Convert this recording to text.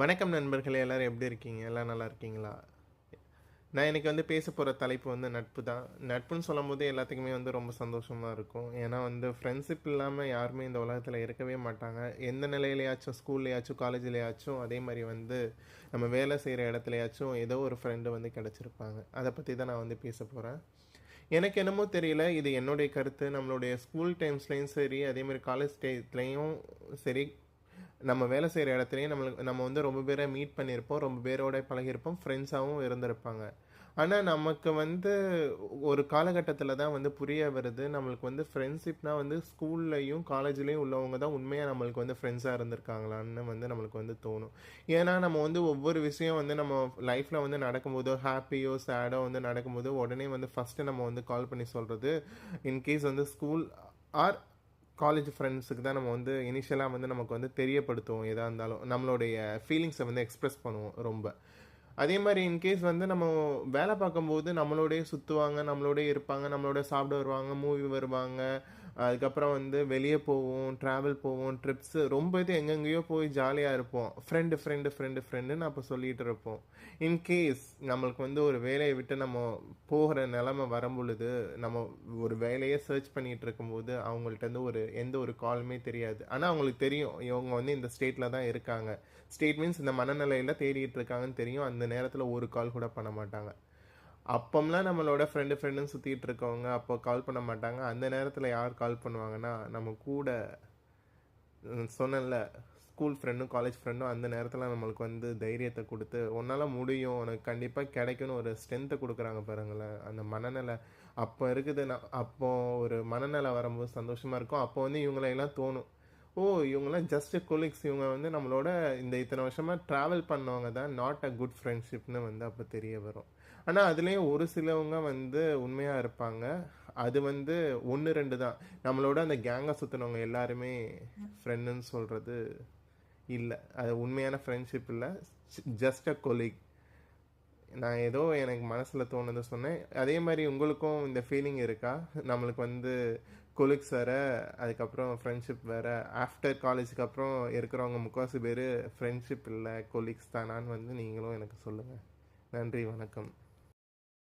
வணக்கம் நண்பர்களே எல்லோரும் எப்படி இருக்கீங்க? எல்லாம் நல்லா இருக்கீங்களா? நான் எனக்கு வந்து பேச போகிற தலைப்பு வந்து நட்பு தான். நட்புன்னு சொல்லும் போது எல்லாத்துக்குமே வந்து ரொம்ப சந்தோஷமாக இருக்கும். ஏன்னா வந்து ஃப்ரெண்ட்ஷிப் இல்லாமல் யாருமே இந்த உலகத்தில் இருக்கவே மாட்டாங்க. எந்த நிலையிலையாச்சும் ஸ்கூல்லையாச்சும் காலேஜ்லையாச்சும் அதே மாதிரி வந்து நம்ம வேலை செய்கிற இடத்துலையாச்சும் ஏதோ ஒரு ஃப்ரெண்டு வந்து கிடச்சிருப்பாங்க. அதை பற்றி தான் நான் வந்து பேச போகிறேன் எனக்கு என்னமோ தெரியல இது என்னுடைய கருத்து. நம்மளுடைய ஸ்கூல் டைம்ஸ்லேயும் சரி அதே மாதிரி காலேஜ் டைம்ஸ்லேயும் சரி நம்ம வேலை செய்கிற இடத்துலையும் நம்மளுக்கு நம்ம வந்து ரொம்ப பேரை மீட் பண்ணியிருப்போம் ரொம்ப பேரோட பழகியிருப்போம் ஃப்ரெண்ட்ஸாகவும் இருந்திருப்பாங்க. ஆனால் நமக்கு வந்து ஒரு காலகட்டத்தில் தான் வந்து புரிய வருது நம்மளுக்கு வந்து ஃப்ரெண்ட்ஷிப்னால் வந்து ஸ்கூல்லையும் காலேஜ்லேயும் உள்ளவங்க தான் உண்மையாக நம்மளுக்கு வந்து ஃப்ரெண்ட்ஸாக இருந்திருக்காங்களான்னு வந்து நம்மளுக்கு வந்து தோணும். ஏன்னா நம்ம வந்து ஒவ்வொரு விஷயம் வந்து நம்ம லைஃப்பில் வந்து நடக்கும்போதோ ஹாப்பியோ சேடோ வந்து நடக்கும்போது உடனே வந்து ஃபஸ்ட்டு நம்ம வந்து கால் பண்ணி சொல்கிறது இன்கேஸ் வந்து ஸ்கூல் ஆர் காலேஜ் ஃப்ரெண்ட்ஸுக்கு தான் நம்ம வந்து இனிஷியலாக வந்து நமக்கு வந்து தெரியப்படுத்துவோம் எதாக இருந்தாலும். நம்மளுடைய ஃபீலிங்ஸை வந்து எக்ஸ்ப்ரெஸ் பண்ணுவோம் ரொம்ப. அதே மாதிரி இன்கேஸ் வந்து நம்ம வேலை பார்க்கும்போது நம்மளோடய சுற்றுவாங்க நம்மளோடய இருப்பாங்க நம்மளோட சாப்பிட வருவாங்க மூவி வருவாங்க அதுக்கப்புறம் வந்து வெளியே போவோம் ட்ராவல் போவோம் ட்ரிப்ஸு ரொம்ப இது எங்கெங்கேயோ போய் ஜாலியாக இருப்போம். ஃப்ரெண்டு ஃப்ரெண்டு ஃப்ரெண்டு ஃப்ரெண்டுன்னு அப்போ சொல்லிகிட்டு இருப்போம். இன்கேஸ் நம்மளுக்கு வந்து ஒரு வேலையை விட்டு நம்ம போகிற நிலமை வரும்பொழுது நம்ம ஒரு வேலையை சர்ச் பண்ணிகிட்டு இருக்கும்போது அவங்கள்ட்ட வந்து ஒரு எந்த ஒரு காலுமே தெரியாது. ஆனால் அவங்களுக்கு தெரியும் இவங்க வந்து இந்த ஸ்டேட்டில் தான் இருக்காங்க. ஸ்டேட் மீன்ஸ் இந்த மனநிலையில் தேடிட்டு இருக்காங்கன்னு தெரியும். அந்த நேரத்தில் ஒரு கால் கூட பண்ண மாட்டாங்க. அப்போம்லாம் நம்மளோட ஃப்ரெண்டு ஃப்ரெண்டுன்னு சுற்றிட்டு இருக்கவங்க அப்போ கால் பண்ண மாட்டாங்க. அந்த நேரத்தில் யார் கால் பண்ணுவாங்கன்னா நம்ம கூட சொன்னல ஸ்கூல் ஃப்ரெண்டும் காலேஜ் ஃப்ரெண்டும் அந்த நேரத்தில் நம்மளுக்கு வந்து தைரியத்தை கொடுத்து உன்னால் முடியும். உனக்கு கண்டிப்பாக கிடைக்கும்னு ஒரு ஸ்ட்ரென்த்தை கொடுக்குறாங்க பாருங்களேன். அந்த மனநிலை அப்போ இருக்குது. நான் அப்போது ஒரு மனநிலை வரும்போது சந்தோஷமாக இருக்கும். அப்போ வந்து இவங்களையெல்லாம் தோணும். ஓ இவங்கெல்லாம் ஜஸ்ட் கொலீக்ஸ் இவங்க வந்து நம்மளோட இந்த இத்தனை வருஷமாக ட்ராவல் பண்ணவங்க தான். நாட் அ குட் ஃப்ரெண்ட்ஷிப்னு வந்து அப்போ தெரிய வரும். ஆனால் அதுலேயும் ஒரு சிலவங்க வந்து உண்மையாக இருப்பாங்க. அது வந்து ஒன்று ரெண்டு தான். நம்மளோட அந்த கேங்கை சுற்றினவங்க எல்லாருமே ஃப்ரெண்டுன்னு சொல்கிறது இல்லை. அது உண்மையான ஃப்ரெண்ட்ஷிப் இல்லை. ஜஸ்ட் அ கொலீக் நான் ஏதோ எனக்கு மனசில் தோணுது சொன்னேன். அதே மாதிரி உங்களுக்கும் இந்த ஃபீலிங் இருக்கா? நம்மளுக்கு வந்து கொலிக்ஸ் வேறு அதுக்கப்புறம் ஃப்ரெண்ட்ஷிப் வேறு. ஆஃப்டர் காலேஜுக்கு அப்புறம் இருக்கிறவங்க முக்கால்வாசி பேர் ஃப்ரெண்ட்ஷிப் இல்லை கொலீக்ஸ் தானான்னு வந்து நீங்களும் எனக்கு சொல்லுங்கள் நன்றி வணக்கம்.